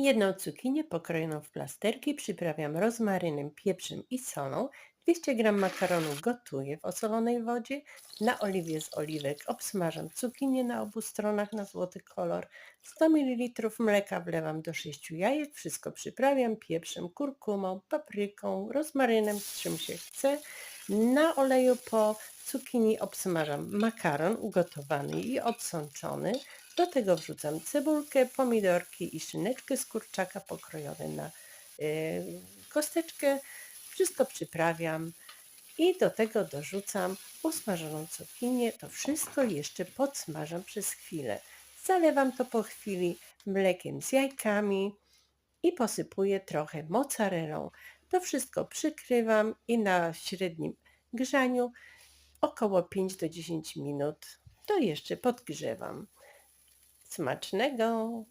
Jedną cukinię pokrojoną w plasterki przyprawiam rozmarynem, pieprzem i solą. 200 g makaronu gotuję w osolonej wodzie. Na oliwie z oliwek obsmażam cukinię na obu stronach na złoty kolor. 100 ml mleka wlewam do 6 jajek. Wszystko przyprawiam pieprzem, kurkumą, papryką, rozmarynem, z czym się chce. Na oleju po cukinii obsmażam makaron ugotowany i odsączony. Do tego wrzucam cebulkę, pomidorki i szyneczkę z kurczaka pokrojone na y, kosteczkę. Wszystko przyprawiam i do tego dorzucam usmażoną cukinię. To wszystko jeszcze podsmażam przez chwilę. Zalewam to po chwili mlekiem z jajkami i posypuję trochę mozzarellą. To wszystko przykrywam i na średnim grzaniu około 5 do 10 minut to jeszcze podgrzewam. Smacznego!